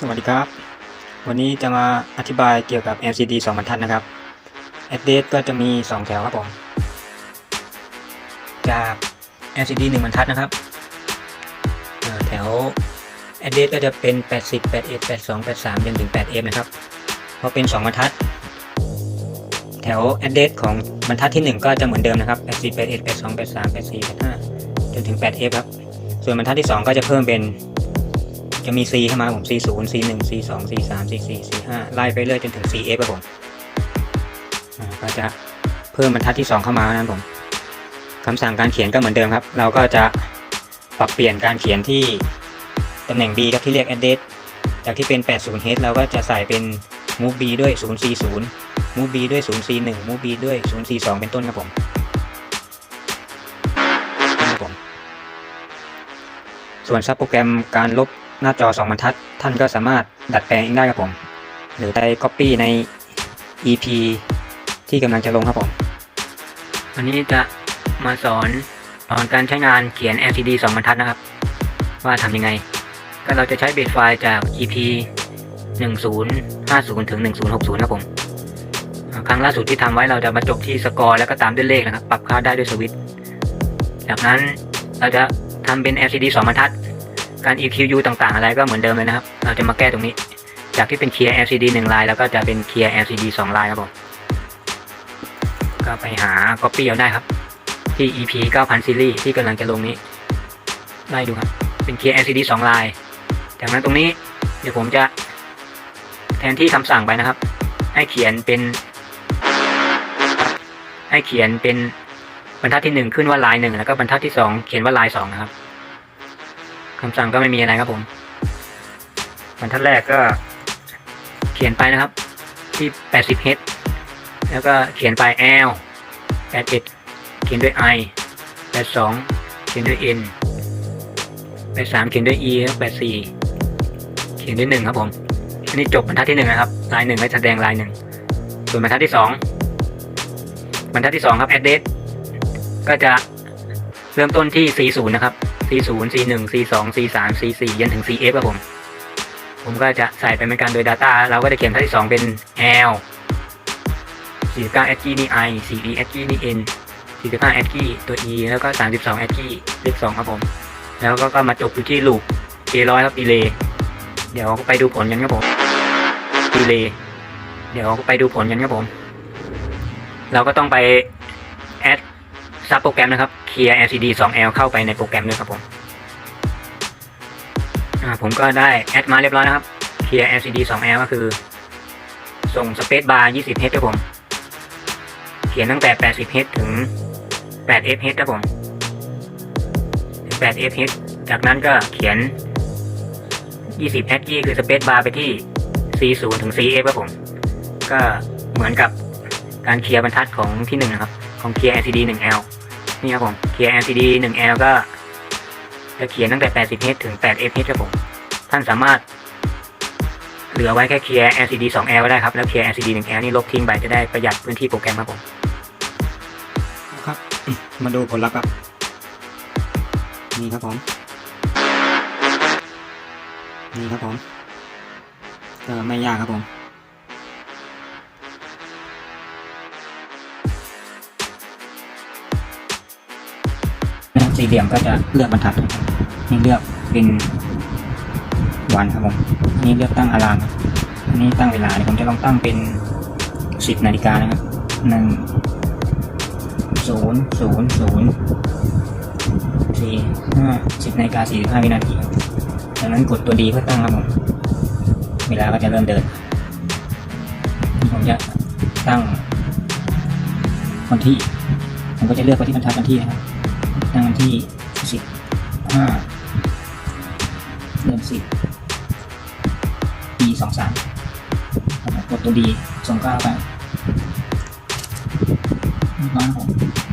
สวัสดีครับ วันนี้จะมาอธิบายเกี่ยวกับ LCD 2บรรทัดนะครับ address ก็จะมี 2 แถวครับผม จาก LCD 1บรรทัดนะครับ แถว address ก็จะเป็น 80 81 82 83จนถึง 8F นะครับเพราะเป็น 2 บรรทัด แถว address ของบรรทัดที่ 1 ก็จะเหมือนเดิมนะครับ 80 81 82 83 84 85จนถึง 8F ครับ ส่วนบรรทัดที่ 2 ก็จะเพิ่มเป็น จะมี C เข้ามาผม C 0 C 1 C 2 C 3 C 4 C 5ไล่ไปเรื่อยจนถึง C F ครับผมก็จะเพิ่มบรรทัดที่2เข้ามานั้นผมคำสั่งการเขียนก็เหมือนเดิมครับ เราก็จะปรับเปลี่ยนการเขียนที่ตำแหน่ง B ครับที่เรียก address จากที่เป็น 80 h เราก็จะใส่เป็น move B ด้วย0 C 0 move B ด้วย0 C 1 move B ด้วย0 C 2เป็นต้นครับผมครับผมส่วนซับโปรแกรมการลบ หน้าจอ 2 บรรทัด ท่านก็สามารถดัดแปลงเองได้ครับผม หรือได้ Copy ใน EP ที่กำลังจะลงครับผม วันนี้จะมาสอนตอนการใช้งานเขียน LCD 2 บรรทัดนะครับ ว่าทำยังไง ก็เราจะใช้เบสไฟล์จาก EP 1050 ถึง 1060 ครับผม ครั้งล่าสุดที่ทำไว้เราจะมาจบที่สกอร์แล้วก็ตามด้วยเลขนะครับ ปรับค่าได้ด้วยสวิตช์จากนั้นเราจะทำเป็น LCD 2 บรรทัด การ EQU ต่างๆ อะไรก็เหมือนเดิมเลยนะครับ เราจะมาแก้ตรงนี้ จากที่เป็น Clear LCD 1 ลาย แล้วก็จะเป็น Clear LCD 2 ลายครับผมก็ไปหา Copy เอาได้ครับ ที่ EP 9000 Series ที่กำลังจะลงนี้ได้ดูครับ เป็น Clear LCD 2 ลาย จากนั้นตรงนี้เดี๋ยวผมจะแทนที่คำสั่งไปนะครับ ให้เขียนเป็น ให้เขียนเป็นบรรทัดที่หนึ่งขึ้นว่าลายหนึ่งแล้วก็บรรทัดที่สองเขียนว่าลายสองนะครับ คำสั่งก็ไม่มีอะไรครับผมบรรทัดแรกก็ เขียนไปนะครับ ที่80 h แล้วก็เขียนไป L 81เขียนด้วย I 82เขียนด้วย N 83เขียนด้วย E แล้ว84เขียนด้วย 1 ครับผม อันนี้จบบรรทัดที่ 1 นะครับ ลายหนึ่งให้แสดงลายหนึ่งส่วนบรรทัดที่ 2 บรรทัดที่ 2 ครับ address ก็จะ เริ่มต้นที่ 40 นะครับ C0 C1 C2 C3 C4 ยันถึง CF ครับผม ผมก็จะใส่ไปเหมือนกันโดย Data เราก็จะเขียนท่าที่ 2 เป็น L 49 ASCII นี่ I 4 ASCII นี่ N 45 ASCII ตัว E แล้วก็ 32 ASCII เลข2ครับผม แล้วก็ก็มาจบอยู่ที่ loop K100 ครับ delay เดี๋ยวไปดูผลกันครับผม delay เดี๋ยวไปดูผลกันครับผม เราก็ต้องไป add ซับโปรแกรมนะครับ Clear LCD 2L เข้าไปในโปรแกรมด้วยครับผมผมก็ได้แอดมาเรียบร้อยนะครับ Clear LCD 2L ก็คือ ส่ง Space Bar 20 H ครับผม เขียนตั้งแต่ 80 H ถึง 8 F H ครับผมถึง8 F H จากนั้นก็เขียน 20 H คือ Space Bar ไปที่ C0 ถึง CF ครับผม ก็เหมือนกับการเคลียร์บรรทัดของที่หนึ่งนะครับ ของ Clear LCD 1L นี่ครับผม Clear LCD 1L ก็จะเขียนตั้งแต่ 80H ถึง 8FH ครับผม ท่านสามารถ เหลือไว้แค่ Clear LCD 2L ก็ได้ครับ แล้ว Clear LCD 1L นี่ลบทิ้งไปจะได้ประหยัดพื้นที่โปรแกรมครับผม ครับ มาดูผลลัพธ์ครับ นี่ครับผม นี่ครับผมก็ไม่ยากครับผม สี่เหลี่ยมก็จะเลือกบรรทัดนี่เลือกเป็นวันครับผมนี่เลือกตั้งอารามนนี้ตั้งเวลาเดี๋ยผมจะลองตั้งเป็นสิบนาฬิกานะครับหนึ่งศูนย์ศูนย์ศูนย์สี่ห้าสิบนาฬิกาสี่สิบห้าวินาทีครับจากนั้นกดตัวดีเพื่อตั้งครับผมเวลาก็จะเริ่มเดิน ผมจะตั้งวันที่ ผมก็จะเลือกไปที่บรรทัดวันที่นะครับ ตั้งที่สิบห้าเริ่มสิบดีสองสามกดตัวดีสองเก้าวไปน้องผม